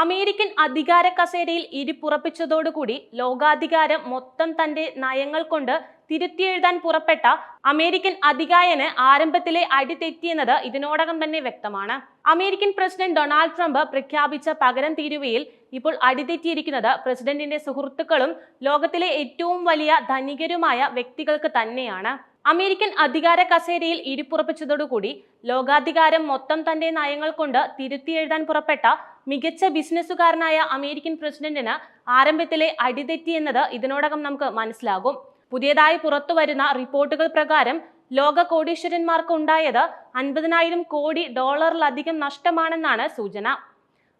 American അധികാര കസേരയിൽ ഇരിപ്പുറപ്പിച്ചതോടുകൂടി ലോകാധികാരം മൊത്തം തന്റെ നയങ്ങൾ കൊണ്ട് തിരുത്തിയെഴുതാൻ പുറപ്പെട്ട അമേരിക്കൻ അധികായന് ആരംഭത്തിലെ അടി തെറ്റിയെന്നത് ഇതിനോടകം തന്നെ വ്യക്തമാണ്. അമേരിക്കൻ പ്രസിഡന്റ് ഡൊണാൾഡ് ട്രംപ് പ്രഖ്യാപിച്ച പകരം തീരുവയിൽ ഇപ്പോൾ അടിതെറ്റിയിരിക്കുന്നത് പ്രസിഡന്റിന്റെ സുഹൃത്തുക്കളും ലോകത്തിലെ ഏറ്റവും വലിയ ധനികരുമായ വ്യക്തികൾക്ക് തന്നെയാണ്. അമേരിക്കൻ അധികാര കസേരയിൽ ഇരിപ്പുറപ്പിച്ചതോടുകൂടി ലോകാധികാരം മൊത്തം തന്റെ നയങ്ങൾ കൊണ്ട് തിരുത്തിയെഴുതാൻ പുറപ്പെട്ട മികച്ച ബിസിനസ്സുകാരനായ അമേരിക്കൻ പ്രസിഡന്റിന് ആരംഭത്തിലെ അടിതെറ്റി എന്നത് ഇതിനോടകം നമുക്ക് മനസ്സിലാകും. പുതിയതായി പുറത്തു വരുന്ന റിപ്പോർട്ടുകൾ പ്രകാരം ലോക കോടീശ്വരന്മാർക്ക് ഉണ്ടായത് അൻപതിനായിരം കോടി ഡോളറിലധികം നഷ്ടമാണെന്നാണ് സൂചന.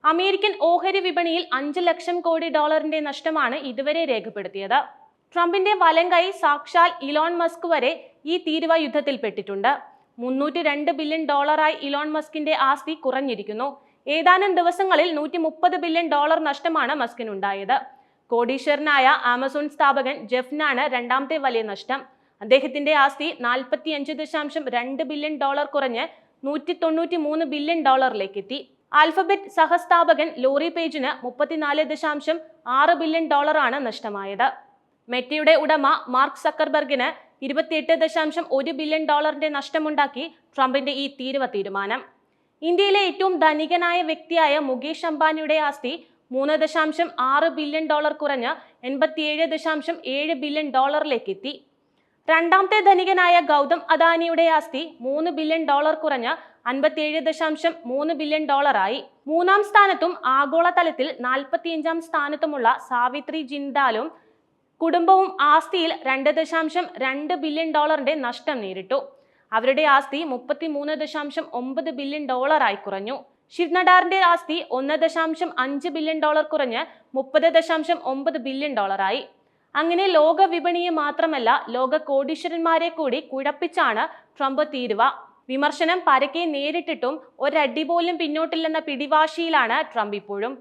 അമേരിക്കൻ ഓഹരി വിപണിയിൽ അഞ്ച് ലക്ഷം കോടി ഡോളറിന്റെ നഷ്ടമാണ് ഇതുവരെ രേഖപ്പെടുത്തിയത്. ട്രംപിന്റെ വലങ്കൈ സാക്ഷാൽ ഇലോൺ മസ്ക് വരെ ഈ തീരുവ യുദ്ധത്തിൽപ്പെട്ടിട്ടുണ്ട്. മുന്നൂറ്റി രണ്ട് ബില്യൺ ഡോളറായി ഇലോൺ മസ്കിന്റെ ആസ്തി കുറഞ്ഞിരിക്കുന്നു. ഏതാനും ദിവസങ്ങളിൽ നൂറ്റി മുപ്പത് ബില്യൺ ഡോളർ നഷ്ടമാണ് മസ്കിനുണ്ടായത്. കോടീശ്വരനായ ആമസോൺ സ്ഥാപകൻ ജെഫ്നാണ് രണ്ടാമത്തെ വലിയ നഷ്ടം. അദ്ദേഹത്തിന്റെ ആസ്തി നാൽപ്പത്തി അഞ്ച് ദശാംശം രണ്ട് ബില്യൺ ഡോളർ കുറഞ്ഞ് നൂറ്റി തൊണ്ണൂറ്റി മൂന്ന് ബില്യൺ ഡോളറിലേക്ക് എത്തി ആൽഫബറ്റ് സഹസ്ഥാപകൻ ലോറി പേജിന് മുപ്പത്തിനാല് ദശാംശം ആറ് ബില്യൺ ഡോളറാണ് നഷ്ടമായത്. മെറ്റയുടെ ഉടമ മാർക്ക് സക്കർബർഗിന് ഇരുപത്തിയെട്ട് ദശാംശം ഒരു ബില്യൺ ഡോളറിന്റെ നഷ്ടമുണ്ടാക്കി ട്രംപിന്റെ ഈ തീരുവ തീരുമാനം. ഇന്ത്യയിലെ ഏറ്റവും ധനികനായ വ്യക്തിയായ മുകേഷ് അംബാനിയുടെ ആസ്തി മൂന്ന് ദശാംശം ആറ് ബില്യൺ ഡോളർ കുറഞ്ഞ് എൺപത്തിയേഴ് ദശാംശം ഏഴ് ബില്യൺ ഡോളറിലേക്ക് എത്തി. രണ്ടാമത്തെ ധനികനായ ഗൗതം അദാനിയുടെ ആസ്തി മൂന്ന് ബില്യൺ ഡോളർ കുറഞ്ഞ് അൻപത്തിയേഴ് ദശാംശം മൂന്ന് ബില്യൺ ഡോളറായി. മൂന്നാം സ്ഥാനത്തും ആഗോളതലത്തിൽ നാൽപ്പത്തിയഞ്ചാം സ്ഥാനത്തുമുള്ള സാവിത്രി ജിൻഡാലും കുടുംബവും ആസ്തിയിൽ രണ്ട് ദശാംശം രണ്ട് ബില്യൺ ഡോളറിന്റെ നഷ്ടം നേരിട്ടു. അവരുടെ ആസ്തി മുപ്പത്തി മൂന്ന് ദശാംശം ഒമ്പത് ബില്യൺ ഡോളറായി കുറഞ്ഞു. ശിവ്നഡാറിന്റെ ആസ്തി ഒന്ന് ദശാംശം അഞ്ച് ബില്യൺ ഡോളർ കുറഞ്ഞ് മുപ്പത് ദശാംശം ഒമ്പത് ബില്യൺ ഡോളറായി. അങ്ങനെ ലോക വിപണിയെ മാത്രമല്ല ലോക കോടീശ്വരന്മാരെ കൂടി കുഴപ്പിച്ചാണ് ട്രംപ് തീരുവ. വിമർശനം പരക്കെ നേരിട്ടിട്ടും ഒരടി പോലും പിന്നോട്ടില്ലെന്ന പിടിവാശിയിലാണ് ട്രംപ് ഇപ്പോഴും.